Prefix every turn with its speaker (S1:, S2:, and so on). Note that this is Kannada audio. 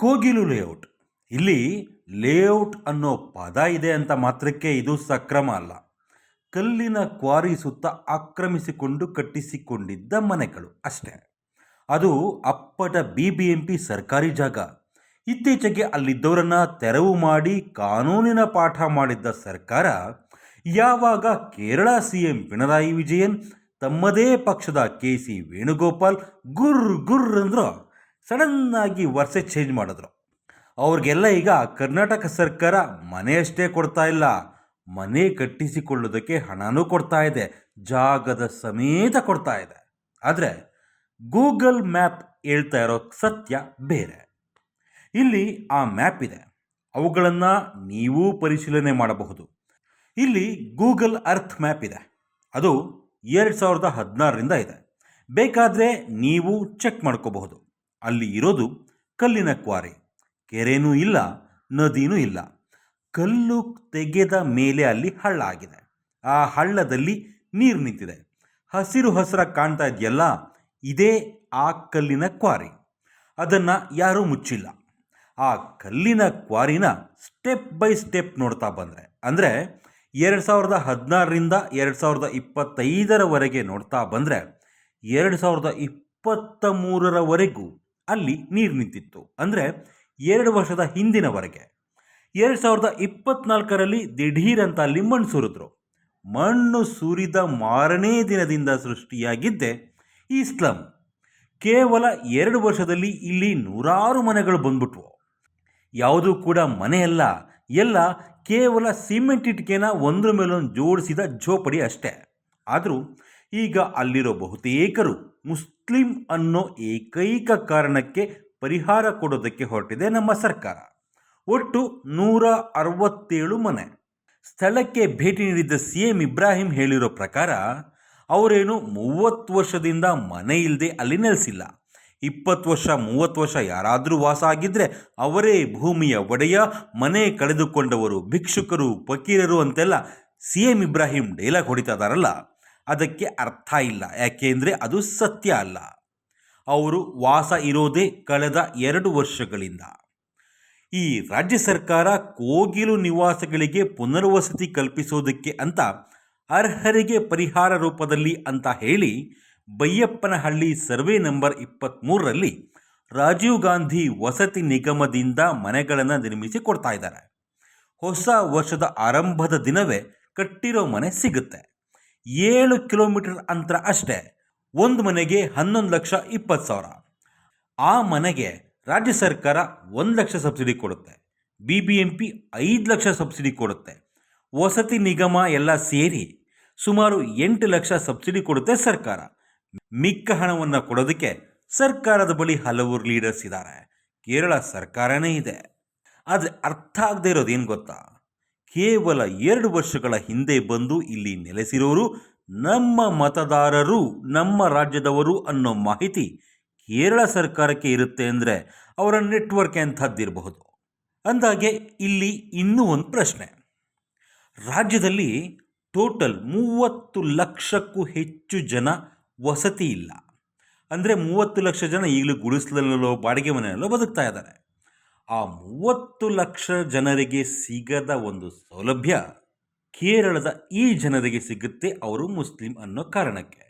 S1: ಕೋಗಿಲು ಲೇಔಟ್. ಇಲ್ಲಿ ಲೇಔಟ್ ಅನ್ನೋ ಪದ ಇದೆ ಅಂತ ಮಾತ್ರಕ್ಕೆ ಇದು ಸಕ್ರಮ ಅಲ್ಲ. ಕಲ್ಲಿನ ಕ್ವಾರಿ ಸುತ್ತ ಆಕ್ರಮಿಸಿಕೊಂಡು ಕಟ್ಟಿಸಿಕೊಂಡಿದ್ದ ಮನೆಗಳು ಅಷ್ಟೇ. ಅದು ಅಪ್ಪಟ ಬಿ ಬಿ ಎಂ ಸರ್ಕಾರಿ ಜಾಗ. ಇತ್ತೀಚೆಗೆ ಅಲ್ಲಿದ್ದವರನ್ನ ತೆರವು ಮಾಡಿ ಕಾನೂನಿನ ಪಾಠ ಮಾಡಿದ್ದ ಸರ್ಕಾರ ಯಾವಾಗ ಕೇರಳ ಸಿ ಎಂ ಪಿಣರಾಯಿ ವಿಜಯನ್ ತಮ್ಮದೇ ಪಕ್ಷದ ಕೆ ಸಿ ವೇಣುಗೋಪಾಲ್ ಗುರ್ ಗುರ್ ಅಂದ್ರು ಸಡನ್ನಾಗಿ ವರ್ಷ ಚೇಂಜ್ ಮಾಡಿದ್ರು. ಅವ್ರಿಗೆಲ್ಲ ಈಗ ಕರ್ನಾಟಕ ಸರ್ಕಾರ ಮನೆಯಷ್ಟೇ ಕೊಡ್ತಾ ಇಲ್ಲ. ಮನೆ ಕಟ್ಟಿಸಿಕೊಳ್ಳೋದಕ್ಕೆ ಹಣನೂ ಕೊಡ್ತಾ ಇದೆ. ಜಾಗದ ಸಮೇತ ಕೊಡ್ತಾ ಇದೆ. ಆದರೆ ಗೂಗಲ್ ಮ್ಯಾಪ್ ಹೇಳ್ತಾ ಇರೋ ಸತ್ಯ ಬೇರೆ. ಇಲ್ಲಿ ಆ ಮ್ಯಾಪ್ ಇದೆ. ಅವುಗಳನ್ನು ನೀವೂ ಪರಿಶೀಲನೆ ಮಾಡಬಹುದು. ಇಲ್ಲಿ ಗೂಗಲ್ ಅರ್ಥ್ ಮ್ಯಾಪ್ ಇದೆ. ಅದು ಎರಡು ಸಾವಿರದ ಹದಿನಾರರಿಂದ ಇದೆ. ಬೇಕಾದರೆ ನೀವು ಚೆಕ್ ಮಾಡ್ಕೋಬಹುದು. ಅಲ್ಲಿ ಇರೋದು ಕಲ್ಲಿನ ಕ್ವಾರಿ. ಕೆರೆನೂ ಇಲ್ಲ, ನದಿನೂ ಇಲ್ಲ. ಕಲ್ಲು ತೆಗೆದ ಮೇಲೆ ಅಲ್ಲಿ ಹಳ್ಳ ಆಗಿದೆ ಆ ಹಳ್ಳದಲ್ಲಿ ನೀರು ನಿಂತಿದೆ. ಹಸಿರು ಹಸಿರ ಕಾಣ್ತಾ ಇದೆಯಲ್ಲ, ಇದೇ ಆ ಕಲ್ಲಿನ ಕ್ವಾರಿ. ಅದನ್ನು ಯಾರೂ ಮುಚ್ಚಿಲ್ಲ. ಆ ಕಲ್ಲಿನ ಕ್ವಾರಿನ ಸ್ಟೆಪ್ ಬೈ ಸ್ಟೆಪ್ ನೋಡ್ತಾ ಬಂದರೆ, ಅಂದರೆ ಎರಡು ಸಾವಿರದ ಹದಿನಾರರಿಂದ ಎರಡು ಸಾವಿರದ ಇಪ್ಪತ್ತೈದರವರೆಗೆ ನೋಡ್ತಾ ಬಂದರೆ, ಎರಡು ಸಾವಿರದ ಇಪ್ಪತ್ತ ಮೂರರವರೆಗೂ ಅಲ್ಲಿ ನೀರು ನಿಂತಿತ್ತು. ಅಂದರೆ ಎರಡು ವರ್ಷದ ಹಿಂದಿನವರೆಗೆ. ಎರಡು ಸಾವಿರದ ಇಪ್ಪತ್ನಾಲ್ಕರಲ್ಲಿ ದಿಢೀರ್ ಅಂತ ಅಲ್ಲಿ ಮಣ್ಣು ಸುರಿದ್ರು. ಮಣ್ಣು ಸುರಿದ ಮಾರನೇ ದಿನದಿಂದ ಸೃಷ್ಟಿಯಾಗಿದ್ದೆ ಈ ಸ್ಲಮ್ ಕೇವಲ ಎರಡು ವರ್ಷದಲ್ಲಿ ಇಲ್ಲಿ ನೂರಾರು ಮನೆಗಳು ಬಂದ್ಬಿಟ್ವು. ಯಾವುದೂ ಕೂಡ ಮನೆಯಲ್ಲ ಎಲ್ಲ ಕೇವಲ ಸಿಮೆಂಟ್ ಇಟ್ಕೆನ ಒಂದ್ರ ಮೇಲೊಂದು ಜೋಡಿಸಿದ ಜೋಪಡಿ ಅಷ್ಟೇ. ಆದರೂ ಈಗ ಅಲ್ಲಿರೋ ಬಹುತೇಕರು ಮುಸ್ಲಿಂ ಅನ್ನೋ ಏಕೈಕ ಕಾರಣಕ್ಕೆ ಪರಿಹಾರ ಕೊಡೋದಕ್ಕೆ ಹೊರಟಿದೆ ನಮ್ಮ ಸರ್ಕಾರ. ಒಟ್ಟು ನೂರ ಅರವತ್ತೇಳು ಮನೆ. ಸ್ಥಳಕ್ಕೆ ಭೇಟಿ ನೀಡಿದ್ದ ಸಿ ಎಂ ಇಬ್ರಾಹಿಂ ಹೇಳಿರೋ ಪ್ರಕಾರ, ಅವರೇನು ಮೂವತ್ತು ವರ್ಷದಿಂದ ಮನೆ ಇಲ್ಲದೆ ಅಲ್ಲಿ ನೆಲೆಸಿಲ್ಲ. ಇಪ್ಪತ್ತು ವರ್ಷ, ಮೂವತ್ತು ವರ್ಷ ಯಾರಾದರೂ ವಾಸ ಆಗಿದ್ದರೆ ಅವರೇ ಭೂಮಿಯ ಒಡೆಯ, ಮನೆ ಕಳೆದುಕೊಂಡವರು, ಭಿಕ್ಷುಕರು, ಫಕೀರರು ಅಂತೆಲ್ಲ ಸಿ ಎಂ ಇಬ್ರಾಹಿಂ ಡೈಲಾಗ್ ಹೊಡಿತಾ ಇದಾರಲ್ಲ ಅದಕ್ಕೆ ಅರ್ಥ ಇಲ್ಲ. ಯಾಕೆಂದರೆ ಅದು ಸತ್ಯ ಅಲ್ಲ. ಅವರು ವಾಸ ಇರೋದೇ ಕಳೆದ ಎರಡು ವರ್ಷಗಳಿಂದ. ಈ ರಾಜ್ಯ ಸರ್ಕಾರ ಕೋಗಿಲು ನಿವಾಸಗಳಿಗೆ ಪುನರ್ವಸತಿ ಕಲ್ಪಿಸೋದಕ್ಕೆ ಅಂತ ಅರ್ಹರಿಗೆ ಪರಿಹಾರ ರೂಪದಲ್ಲಿ ಅಂತ ಹೇಳಿ ಬೈಯಪ್ಪನಹಳ್ಳಿ ಸರ್ವೆ ನಂಬರ್ ಇಪ್ಪತ್ತ್ಮೂರರಲ್ಲಿ ರಾಜೀವ್ ಗಾಂಧಿ ವಸತಿ ನಿಗಮದಿಂದ ಮನೆಗಳನ್ನು ನಿರ್ಮಿಸಿ ಕೊಡ್ತಾ ಇದ್ದಾರೆ. ಹೊಸ ವರ್ಷದ ಆರಂಭದ ದಿನವೇ ಕಟ್ಟಿರೋ ಮನೆ ಸಿಗುತ್ತೆ. ಏಳು ಕಿಲೋಮೀಟರ್ ಅಂತರ ಅಷ್ಟೇ. ಒಂದು ಮನೆಗೆ ಹನ್ನೊಂದು ಲಕ್ಷ ಇಪ್ಪತ್ತು ಸಾವಿರ. ಆ ಮನೆಗೆ ರಾಜ್ಯ ಸರ್ಕಾರ ಒಂದು ಲಕ್ಷ ಸಬ್ಸಿಡಿ ಕೊಡುತ್ತೆ. ಬಿ ಬಿ ಎಂ ಪಿ ಐದು ಲಕ್ಷ ಸಬ್ಸಿಡಿ ಕೊಡುತ್ತೆ. ವಸತಿ ನಿಗಮ ಎಲ್ಲ ಸೇರಿ ಸುಮಾರು ಎಂಟು ಲಕ್ಷ ಸಬ್ಸಿಡಿ ಕೊಡುತ್ತೆ ಸರ್ಕಾರ. ಮಿಕ್ಕ ಹಣವನ್ನು ಕೊಡೋದಕ್ಕೆ ಸರ್ಕಾರದ ಬಳಿ ಹಲವು ಲೀಡರ್ಸ್ ಇದ್ದಾರೆ. ಕೇರಳ ಸರ್ಕಾರನೇ ಇದೆ. ಆದರೆ ಅರ್ಥ ಆಗದೆ ಇರೋದು ಏನು ಗೊತ್ತಾ? ಕೇವಲ ಎರಡು ವರ್ಷಗಳ ಹಿಂದೆ ಬಂದು ಇಲ್ಲಿ ನೆಲೆಸಿರೋರು ನಮ್ಮ ಮತದಾರರು, ನಮ್ಮ ರಾಜ್ಯದವರು ಅನ್ನೋ ಮಾಹಿತಿ ಕೇರಳ ಸರ್ಕಾರಕ್ಕೆ ಇರುತ್ತೆ ಅಂದರೆ ಅವರ ನೆಟ್ವರ್ಕ್ ಎಂಥದ್ದಿರಬಹುದು. ಅಂದಾಗೆ ಇಲ್ಲಿ ಇನ್ನೂ ಒಂದು ಪ್ರಶ್ನೆ. ರಾಜ್ಯದಲ್ಲಿ ಟೋಟಲ್ ಮೂವತ್ತು ಲಕ್ಷಕ್ಕೂ ಹೆಚ್ಚು ಜನ ವಸತಿ ಇಲ್ಲ. ಅಂದರೆ ಮೂವತ್ತು ಲಕ್ಷ ಜನ ಈಗಲೂ ಗುಡಿಸಲಲ್ಲೋ, ಬಾಡಿಗೆ ಮನೆಯಲ್ಲೋ ಬದುಕ್ತಾ ಇದ್ದಾರೆ. ಆ ಮೂವತ್ತು ಲಕ್ಷ ಜನರಿಗೆ ಸಿಗದ ಒಂದು ಸೌಲಭ್ಯ ಕೇರಳದ ಈ ಜನರಿಗೆ ಸಿಗುತ್ತೆ ಅವರು ಮುಸ್ಲಿಂ ಅನ್ನೋ ಕಾರಣಕ್ಕೆ.